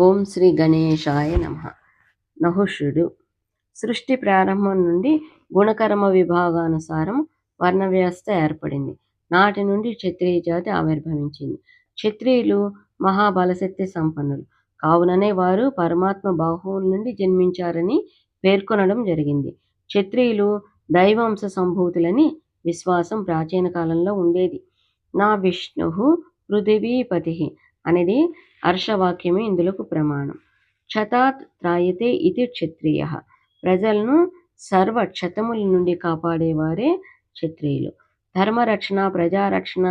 ఓం శ్రీ గణేశాయ నమ. నహుషుడు సృష్టి ప్రారంభం నుండి గుణకర్మ విభాగానుసారం వర్ణ వ్యవస్థ ఏర్పడింది. నాటి నుండి క్షత్రియ జాతి ఆవిర్భవించింది. క్షత్రియులు మహాబలశక్తి సంపన్నులు. కావుననే వారు పరమాత్మ బాహువుల నుండి జన్మించారని పేర్కొనడం జరిగింది. క్షత్రియులు దైవాంశ సంభూతులని విశ్వాసం ప్రాచీన కాలంలో ఉండేది. నా విష్ణు పృథివీపతి. అనేది హర్షవాక్యమే ఇందులోకి ప్రమాణం. క్షతాత్ త్రాయతే ఇది క్షత్రియ. ప్రజలను సర్వ క్షతముల నుండి కాపాడేవారే క్షత్రియులు. ధర్మరక్షణ ప్రజారక్షణ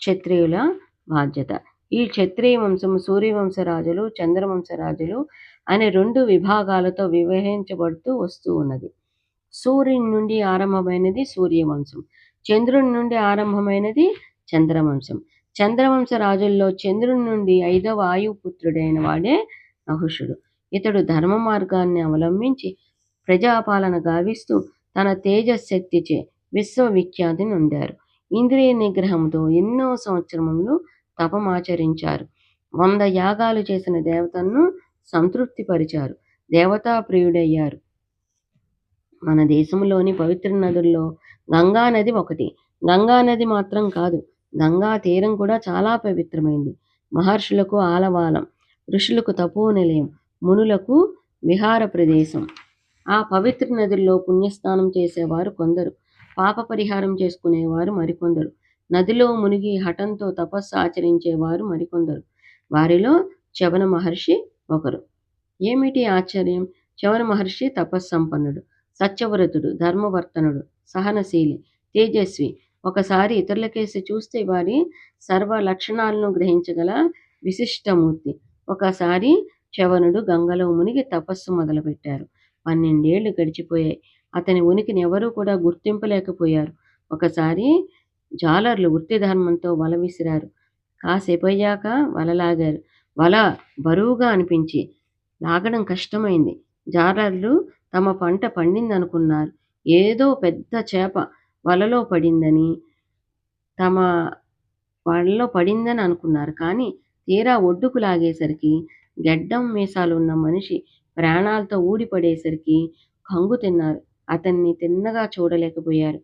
క్షత్రియుల బాధ్యత. ఈ క్షత్రియ వంశము సూర్యవంశరాజులు చంద్రవంశరాజులు చంద్రవంశ రాజులు అనే రెండు విభాగాలతో వివహించబడుతూ వస్తూ ఉన్నది. సూర్యుని నుండి ఆరంభమైనది సూర్యవంశం. చంద్రుని నుండి ఆరంభమైనది చంద్రవంశం. చంద్రవంశ రాజుల్లో చంద్రుని నుండి ఐదవ ఆయుపుత్రుడైన వాడే నహుషుడు. ఇతడు ధర్మ మార్గాన్ని అవలంబించి ప్రజాపాలన గావిస్తూ తన తేజశక్తిచే విశ్వవిఖ్యాతి నొందారు. ఇంద్రియ నిగ్రహంతో ఎన్నో సంవత్సరములు తపమాచరించారు. వంద యాగాలు చేసిన దేవతలను సంతృప్తిపరిచారు. దేవతా ప్రియుడయ్యారు. మన దేశంలోని పవిత్ర నదుల్లో గంగా నది ఒకటి. గంగా నది మాత్రం కాదు గంగా తీరం కూడా చాలా పవిత్రమైంది. మహర్షులకు ఆలవాలం ఋషులకు తపో నిలయం మునులకు విహార ప్రదేశం. ఆ పవిత్ర నదుల్లో పుణ్యస్నానం చేసేవారు కొందరు. పాప పరిహారం చేసుకునేవారు మరికొందరు. నదిలో మునిగి హఠంతో తపస్సు ఆచరించేవారు మరికొందరు. వారిలో చవన మహర్షి ఒకరు. ఏమిటి ఆశ్చర్యం? చవన మహర్షి తపస్సంపన్నుడు సత్యవ్రతుడు ధర్మవర్తనుడు సహనశీలి తేజస్వి ఒకసారి ఇతరులకేసి చూస్తే వారి సర్వ లక్షణాలను గ్రహించగల విశిష్టమూర్తి. ఒకసారి చవనుడు గంగలో మునిగి తపస్సు మొదలుపెట్టారు. పన్నెండేళ్ళు గడిచిపోయాయి. అతని ఉనికిని ఎవరూ కూడా గుర్తింపలేకపోయారు. ఒకసారి జాలర్లు వృత్తి ధర్మంతో వల విసిరారు. కాసేపు అయ్యాక వల లాగారు. వల బరువుగా అనిపించి లాగడం కష్టమైంది. జాలర్లు తమ పంట పండిందనుకున్నారు. ఏదో పెద్ద చేప వలలో పడిందని తమ వలలో పడిందని అనుకున్నారు. కానీ తీరా ఒడ్డుకు లాగేసరికి గెడ్డం మీసాలు ఉన్న మనిషి ప్రాణాలతో ఊడిపడేసరికి కంగు తిన్నారు. అతన్ని తిన్నగా చూడలేకపోయారు.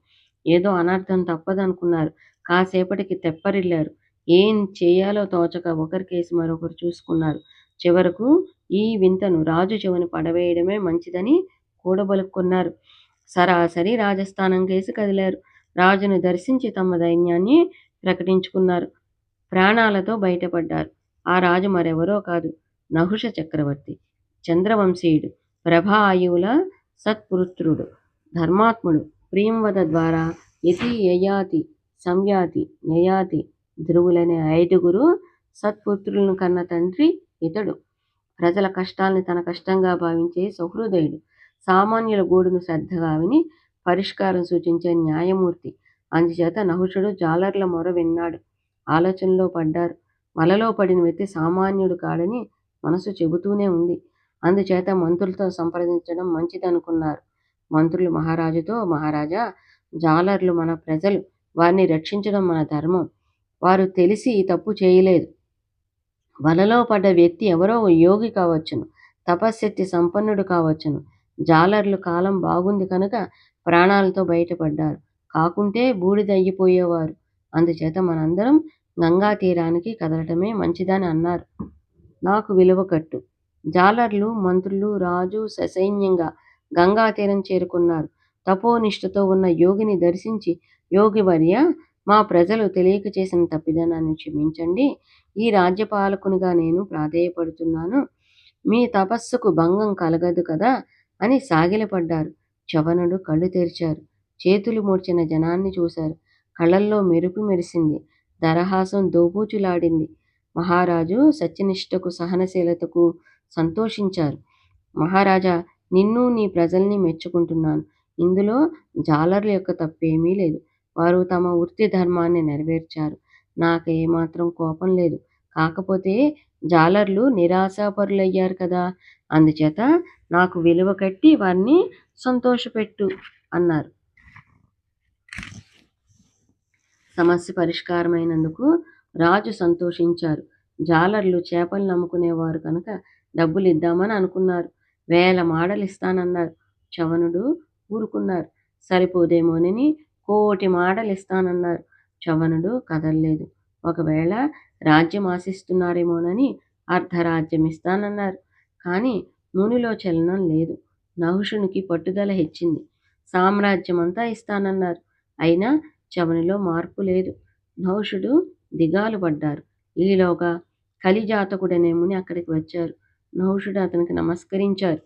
ఏదో అనర్థం తప్పదనుకున్నారు. కాసేపటికి తెప్పరిల్లారు. ఏం చేయాలో తోచక ఒకరికేసి మరొకరు చూసుకున్నారు. చివరకు ఈ వింతను రాజు చెవుని పడవేయడమే మంచిదని కూడబలుక్కున్నారు. సరాసరి రాజస్థానం కేసి కదిలారు. రాజును దర్శించి తమ దైన్యాన్ని ప్రకటించుకున్నారు. ప్రాణాలతో బయటపడ్డారు. ఆ రాజు మరెవరో కాదు. నహుష చక్రవర్తి. చంద్రవంశీయుడు. ప్రభాయువుల ఆయువుల సత్పుత్రుడు ధర్మాత్ముడు. ప్రియంవద ద్వారా యతి యయాతి సంయాతి యయాతి ధ్రువులనే ఐదుగురు సత్పుత్రులను కన్న తండ్రి ఇతడు. ప్రజల కష్టాల్ని తన కష్టంగా భావించే సహృదయుడు. సామాన్యుల గూడును శ్రద్ధగా విని పరిష్కారం సూచించే న్యాయమూర్తి. అందుచేత నహుషుడు జాలర్ల మొర విన్నాడు. ఆలోచనలో పడ్డారు. వలలో పడిన వ్యక్తి సామాన్యుడు కాడని మనసు చెబుతూనే ఉంది. అందుచేత మంత్రులతో సంప్రదించడం మంచిదనుకున్నారు. మంత్రులు మహారాజుతో మహారాజా జాలర్లు మన ప్రజలు. వారిని రక్షించడం మన ధర్మం. వారు తెలిసి ఈ తప్పు చేయలేదు. వలలో పడ్డ వ్యక్తి ఎవరో యోగి కావచ్చును. తపశ్శక్తి సంపన్నుడు కావచ్చును. జాలర్లు కాలం బాగుంది కనుక ప్రాణాలతో బయటపడ్డారు. కాకుంటే బూడిదయ్యిపోయేవారు అందుచేత మనందరం గంగా తీరానికి కదలటమే మంచిదని అన్నారు. నాకు విలువ కట్టు. జాలర్లు మంత్రులు రాజు ససైన్యంగా గంగా తీరం చేరుకున్నారు. తపోనిష్టతో ఉన్న యోగిని దర్శించి యోగివర్య మా ప్రజలు తెలియక చేసిన తప్పిదనాన్ని క్షమించండి. ఈ రాజ్యపాలకునిగా నేను ప్రాధేయపడుతున్నాను. మీ తపస్సుకు భంగం కలగదు కదా. అని సాగిలపడ్డారు. చవనుడు కళ్ళు తెరిచారు. చేతులు మూర్చిన జనాన్ని చూశారు. కళ్ళల్లో మెరుపు మెరిసింది. దరహాసం దోబూచులాడింది. మహారాజు సత్యనిష్టకు సహనశీలతకు సంతోషించారు. మహారాజా నిన్ను నీ ప్రజల్ని మెచ్చుకుంటున్నాను. ఇందులో జాలర్ల యొక్క తప్పేమీ లేదు. వారు తమ వృత్తి ధర్మాన్ని నెరవేర్చారు. నాకు ఏమాత్రం కోపం లేదు. కాకపోతే జాలర్లు నిరాశాపరులయ్యారు కదా! అందుచేత నాకు విలువ కట్టి వారిని సంతోషపెట్టు అన్నారు. సమస్య పరిష్కారమైనందుకు రాజు సంతోషించారు. జాలర్లు చేపలు నమ్ముకునేవారు కనుక డబ్బులు ఇద్దామని అనుకున్నారు. వేల మాడలు ఇస్తానన్నారు చవనుడు ఊరుకున్నారు. సరిపోదేమోనని కోటి మాడలు ఇస్తానన్నారు చవనుడు కదల్లేదు. ఒకవేళ రాజ్యం ఆశిస్తున్నారేమోనని అర్ధరాజ్యం ఇస్తానన్నారు కానీ మునిలో చలనం లేదు. నహుషునికి పట్టుదల హెచ్చింది. సామ్రాజ్యం అంతా ఇస్తానన్నారు. అయినా చవనిలో మార్పు లేదు. నహుషుడు దిగాలు పడ్డారు. ఈలోగా కలిజాతకుడనే ముని అక్కడికి వచ్చారు. నహుషుడు అతనికి నమస్కరించారు.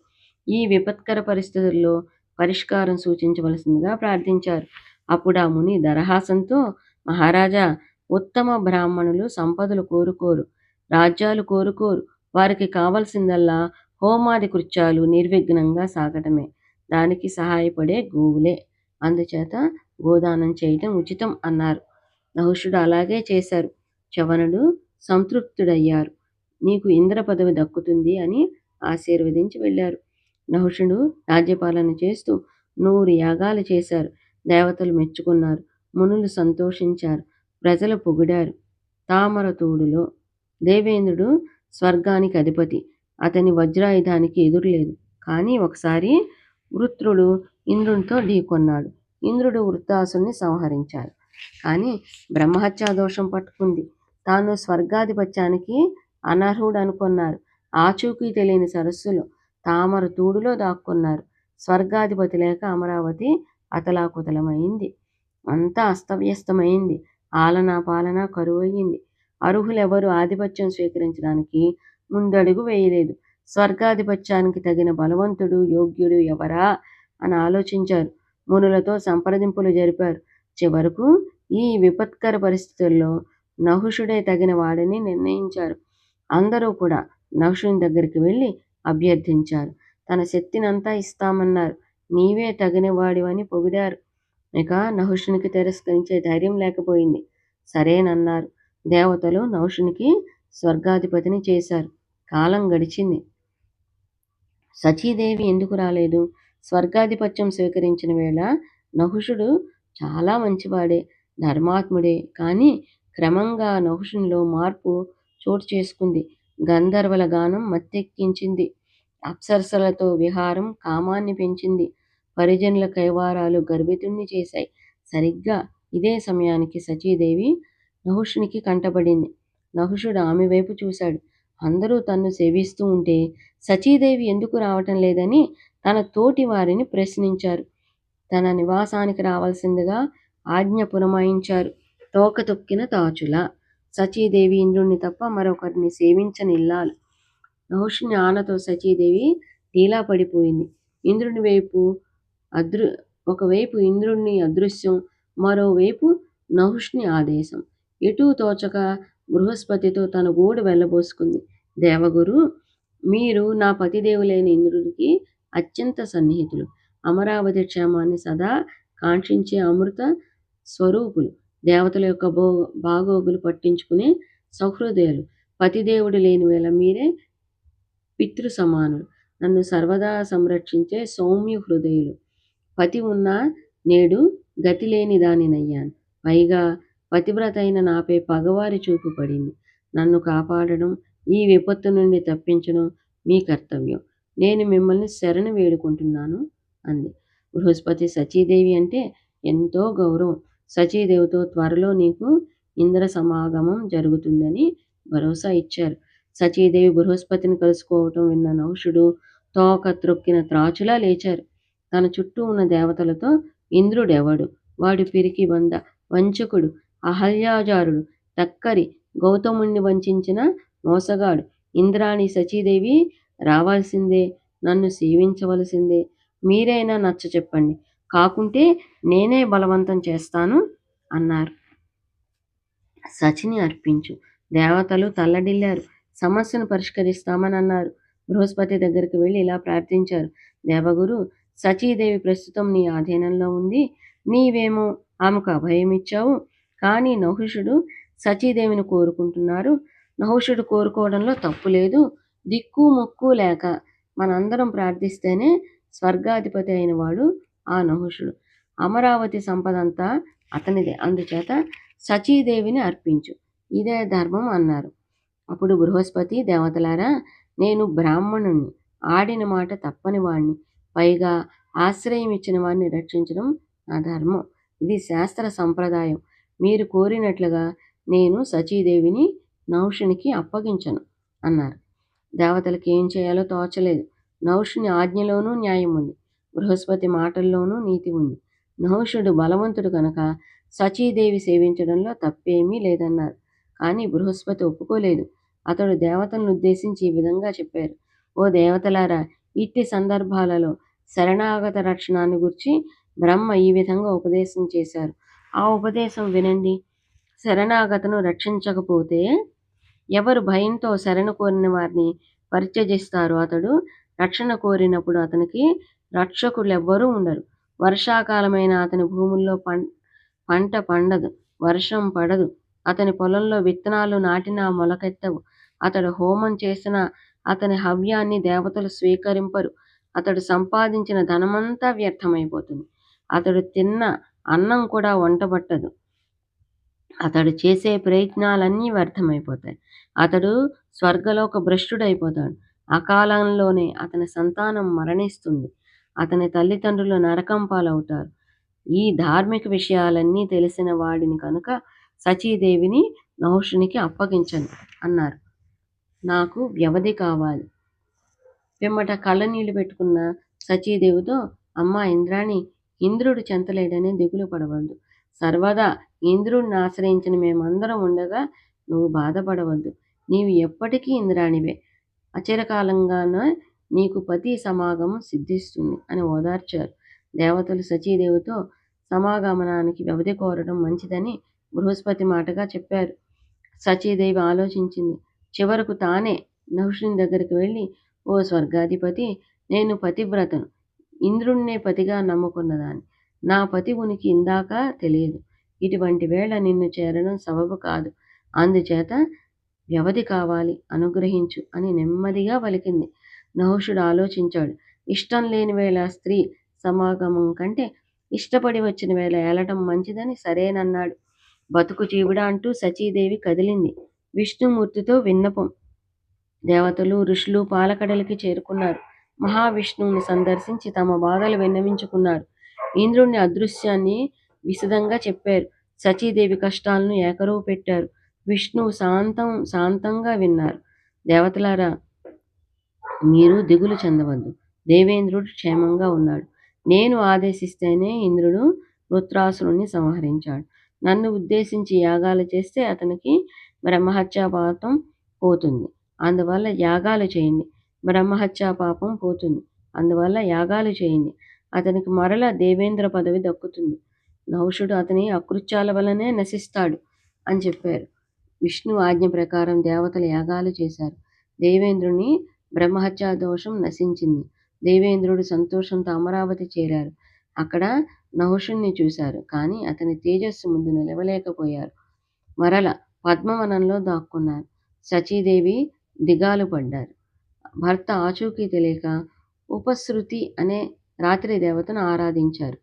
ఈ విపత్కర పరిస్థితుల్లో పరిష్కారం సూచించవలసిందిగా ప్రార్థించారు. అప్పుడు ఆ ముని దరహాసంతో మహారాజా ఉత్తమ బ్రాహ్మణులు సంపదలు కోరుకోరు రాజ్యాలు కోరుకోరు. వారికి కావలసిందల్లా హోమాది కృత్యాలు నిర్విఘ్నంగా సాగటమే. దానికి సహాయపడే గోవులే. అందుచేత గోదానం చేయటం ఉచితం అన్నారు. నహుషుడు అలాగే చేశారు. చవనుడు సంతృప్తుడయ్యారు. నీకు ఇంద్ర పదవి దక్కుతుంది అని ఆశీర్వదించి వెళ్ళారు. నహుషుడు రాజ్యపాలన చేస్తూ నూరు యాగాలు చేశారు. దేవతలు మెచ్చుకున్నారు. మునులు సంతోషించారు. ప్రజలు పొగిడారు. తామరతూడులో దేవేంద్రుడు స్వర్గానికి అధిపతి. అతని వజ్రాయుధానికి ఎదురులేదు. కానీ ఒకసారి వృత్రుడు ఇంద్రునితో ఢీకొన్నాడు ఇంద్రుడు వృత్తాసుని సంహరించాడు. కానీ బ్రహ్మహత్యా దోషం పట్టుకుంది. తాను స్వర్గాధిపత్యానికి అనర్హుడు అనుకున్నారు. ఆచూకీ తెలియని సరస్సులో తామర తూడులో దాక్కున్నారు. స్వర్గాధిపతి లేక అమరావతి అతలాకుతలమైంది. అంతా అస్తవ్యస్తమైంది. ఆలన పాలన కరువయ్యింది. అర్హులెవరు ఆధిపత్యం స్వీకరించడానికి ముందడుగు వేయలేదు. స్వర్గాధిపత్యానికి తగిన బలవంతుడు యోగ్యుడు ఎవరా అని ఆలోచించారు. మునులతో సంప్రదింపులు జరిపారు. చివరకు ఈ విపత్కర పరిస్థితుల్లో నహుషుడే తగిన వాడని నిర్ణయించారు. అందరూ కూడా నహుషుని దగ్గరికి వెళ్ళి అభ్యర్థించారు. తన శక్తినంతా ఇస్తామన్నారు. నీవే తగిన వాడివని పొగిడారు. ఇక నహుషునికి తిరస్కరించే ధైర్యం లేకపోయింది. సరేనన్నారు. దేవతలు నహుషునికి స్వర్గాధిపతిని చేశారు. కాలం గడిచింది. సచీదేవి ఎందుకు రాలేదు? స్వర్గాధిపత్యం స్వీకరించిన వేళ నహుషుడు చాలా మంచివాడే ధర్మాత్ముడే. కానీ క్రమంగా నహుషునిలో మార్పు చోటు చేసుకుంది. గంధర్వల గానం మత్తెక్కించింది. అప్సరసలతో విహారం కామాన్ని పెంచింది. పరిజనుల కైవారాలు గర్భితుణ్ణి చేశాయి. సరిగ్గా ఇదే సమయానికి సచీదేవి నహుషునికి కంటపడింది. నహుషుడు ఆమె వైపు చూశాడు. అందరూ తన్ను సేవిస్తూ ఉంటే సచీదేవి ఎందుకు రావటం లేదని తన తోటి వారిని ప్రశ్నించారు. తన నివాసానికి రావాల్సిందిగా ఆజ్ఞ పురమాయించారు. తోక తొక్కిన తాచుల. సచీదేవి ఇంద్రుణ్ణి తప్ప మరొకరిని సేవించని ఇల్లాలు నహుషుని ఆనతో సచీదేవి తీలా పడిపోయింది. ఇంద్రుని వైపు అదృ ఒకవైపు ఇంద్రుణ్ణి అదృశ్యం మరోవైపు నహుష్ని ఆదేశం. ఎటూ తోచక బృహస్పతితో తన గూడు వెళ్ళబోసుకుంది. దేవగురు మీరు నా పతిదేవులైన ఇంద్రుడికి అత్యంత సన్నిహితులు. అమరావతి క్షేమాన్ని సదా కాంక్షించే అమృత స్వరూపులు. దేవతల యొక్క భో బాగోగులు పట్టించుకునే సహృదయులు. పతిదేవుడు లేని వేళ మీరే పితృ సమానులు నన్ను సర్వదా సంరక్షించే సౌమ్య హృదయులు. పతి ఉన్న నేడు గతి లేని దానినయ్యాను. పైగా పతివ్రత అయిన నాపై పగవారి చూపు పడింది. నన్ను కాపాడడం ఈ విపత్తు నుండి తప్పించడం మీ కర్తవ్యం. నేను మిమ్మల్ని శరణు వేడుకుంటున్నాను అంది. బృహస్పతి సచీదేవి అంటే ఎంతో గౌరవం. సచీదేవితో త్వరలో నీకు ఇంద్ర సమాగమం జరుగుతుందని భరోసా ఇచ్చారు. సచీదేవి బృహస్పతిని కలుసుకోవటం విన్న నౌషుడు తోక త్రొక్కిన త్రాచులా లేచారు. తన చుట్టూ ఉన్న దేవతలతో ఇంద్రుడెవడు? వాడు పిరికి బంద వంచకుడు అహల్యాజారుడు తక్కరి గౌతముణ్ణి వంచిన మోసగాడు. ఇంద్రాణి సచీదేవి రావాల్సిందే నన్ను సేవించవలసిందే. మీరైనా నచ్చ చెప్పండి. కాకుంటే నేనే బలవంతం చేస్తాను అన్నారు. సచిని అర్పించు. దేవతలు తల్లడిల్లారు. సమస్యను పరిష్కరిస్తామని అన్నారు. బృహస్పతి దగ్గరికి వెళ్ళి ఇలా ప్రార్థించారు. దేవగురు సచీదేవి ప్రస్తుతం నీ ఆధీనంలో ఉంది. నీవేమో ఆమెకు అభయం ఇచ్చావు కానీ నహుషుడు సచీదేవిని కోరుకుంటున్నారు. నహుషుడు కోరుకోవడంలో తప్పు లేదు. దిక్కు ముక్కు లేక మనందరం ప్రార్థిస్తేనే స్వర్గాధిపతి అయిన వాడు ఆ నహుషుడు. అమరావతి సంపద అంతా అతనిదే. అందుచేత సచీదేవిని అర్పించు. ఇదే ధర్మం అన్నారు. అప్పుడు బృహస్పతి దేవతలారా నేను బ్రాహ్మణుణ్ణి. ఆడిన మాట తప్పని వాణ్ణి. పైగా ఆశ్రయం ఇచ్చిన వారిని రక్షించడం నా ధర్మం. ఇది శాస్త్ర సంప్రదాయం. మీరు కోరినట్లుగా నేను సచీదేవిని నౌషునికి అప్పగించను అన్నారు. దేవతలకు ఏం చేయాలో తోచలేదు. నౌషుని ఆజ్ఞలోనూ న్యాయం ఉంది. బృహస్పతి మాటల్లోనూ నీతి ఉంది. నహుషుడు బలవంతుడు కనుక సచీదేవి సేవించడంలో తప్పేమీ లేదన్నారు. కానీ బృహస్పతి ఒప్పుకోలేదు. అతడు దేవతలను ఉద్దేశించి ఈ విధంగా చెప్పారు. ఓ దేవతలారా ఇట్టి సందర్భాలలో శరణాగత రక్షణాన్ని గురించి బ్రహ్మ ఈ విధంగా ఉపదేశం చేశారు. ఆ ఉపదేశం వినండి. శరణాగతను రక్షించకపోతే ఎవరు భయంతో శరణ కోరిన వారిని పరిత్యజిస్తారో? అతడు రక్షణ కోరినప్పుడు అతనికి రక్షకులు ఎవ్వరూ ఉండరు. వర్షాకాలమైన అతని భూముల్లో పం పంట పండదు. వర్షం పడదు. అతని పొలంలో విత్తనాలు నాటినా మొలకెత్తవు. అతడు హోమం చేసిన అతని హవ్యాన్ని దేవతలు స్వీకరింపరు. అతడు సంపాదించిన ధనమంతా వ్యర్థమైపోతుంది. అతడు తిన్న అన్నం కూడా వంటబట్టదు. అతడు చేసే ప్రయత్నాలన్నీ వ్యర్థమైపోతాయి. అతడు స్వర్గలోక భ్రష్టుడైపోతాడు. అకాలంలోనే అతని సంతానం మరణిస్తుంది. అతని తల్లిదండ్రులు నరకం పాలవుతారు. ఈ ధార్మిక విషయాలన్నీ తెలిసిన వాడిని కనుక సచీదేవిని నహుషునికి అప్పగించను అన్నారు. నాకు వ్యవధి కావాలి. పిమ్మట కళ్ళనీళ్ళు పెట్టుకున్న సచీదేవితో అమ్మ ఇంద్రాణి ఇంద్రుడు చెంతలేడని దిగులు పడవద్దు. సర్వదా ఇంద్రుడిని ఆశ్రయించిన మేమందరం ఉండగా నువ్వు బాధపడవద్దు. నీవు ఎప్పటికీ ఇంద్రాణివే. అచిరకాలంగానే నీకు పతి సమాగమం సిద్ధిస్తుంది అని ఓదార్చారు. దేవతలు సచీదేవితో సమాగమనానికి వ్యవధి కోరడం మంచిదని బృహస్పతి మాటగా చెప్పారు. సచీదేవి ఆలోచించింది. చివరకు తానే నహుషుని దగ్గరికి వెళ్ళి ఓ స్వర్గాధిపతి నేను పతివ్రతను. ఇంద్రుణ్ణే పతిగా నమ్ముకున్నదాన్ని. నా పతి ఉనికి ఇందాక తెలియదు. ఇటువంటి వేళ నిన్ను చేరడం సబబు కాదు. అందుచేత వ్యవధి కావాలి. అనుగ్రహించు అని నెమ్మదిగా పలికింది. నహుషుడు ఆలోచించాడు. ఇష్టం లేని వేళ స్త్రీ సమాగమం కంటే ఇష్టపడి వచ్చిన వేళ ఏలటం మంచిదని సరేనన్నాడు. బతుకు జీవుడా అంటూ సచీదేవి కదిలింది. విష్ణుమూర్తితో విన్నపం. దేవతలు ఋషులు పాలకడలికి చేరుకున్నారు. మహావిష్ణువుని సందర్శించి తమ బాధలు విన్నవించుకున్నారు. ఇంద్రుని అదృశ్యాన్ని విశదంగా చెప్పారు. సచీదేవి కష్టాలను ఏకరువు పెట్టారు. విష్ణువు శాంతం శాంతంగా విన్నారు. దేవతలారా మీరు దిగులు చెందవద్దు. దేవేంద్రుడు క్షేమంగా ఉన్నాడు. నేను ఆదేశిస్తేనే ఇంద్రుడు వృత్రాసురుణ్ణి సంహరించాడు. నన్ను ఉద్దేశించి యాగాలు చేస్తే అతనికి బ్రహ్మహత్యా పాపం పోతుంది. అందువల్ల యాగాలు చేయండి. బ్రహ్మహత్యా పాపం పోతుంది. అందువల్ల యాగాలు చేయండి. అతనికి మరల దేవేంద్ర పదవి దక్కుతుంది. నహుషుడు అతని అకృత్యాల వలనే నశిస్తాడు అని చెప్పారు. విష్ణు ఆజ్ఞ ప్రకారం దేవతలు యాగాలు చేశారు. దేవేంద్రుని బ్రహ్మహత్యా దోషం నశించింది. దేవేంద్రుడు సంతోషంతో అమరావతి చేరారు. అక్కడ నహుషుణ్ణి చూశారు. కానీ అతని తేజస్సు ముందు నిలవలేకపోయారు. మరల పద్మవనంలో దాక్కున్నారు. సచీదేవి దిగాలు పడ్డారు. భర్త ఆచూకీ తెలియక ఉపశృతి అనే రాత్రి దేవతను ఆరాధించారు.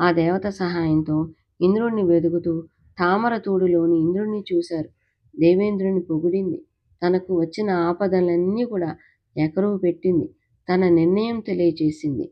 ఆ దేవత సహాయంతో ఇంద్రుణ్ణి వెతుకుతూ తామర తూడులోని ఇంద్రుణ్ణి చూశారు. దేవేంద్రుని పొగిడింది. తనకు వచ్చిన ఆపదలన్నీ కూడా ఎకరువు పెట్టింది. తన నిర్ణయం తెలియచేసింది.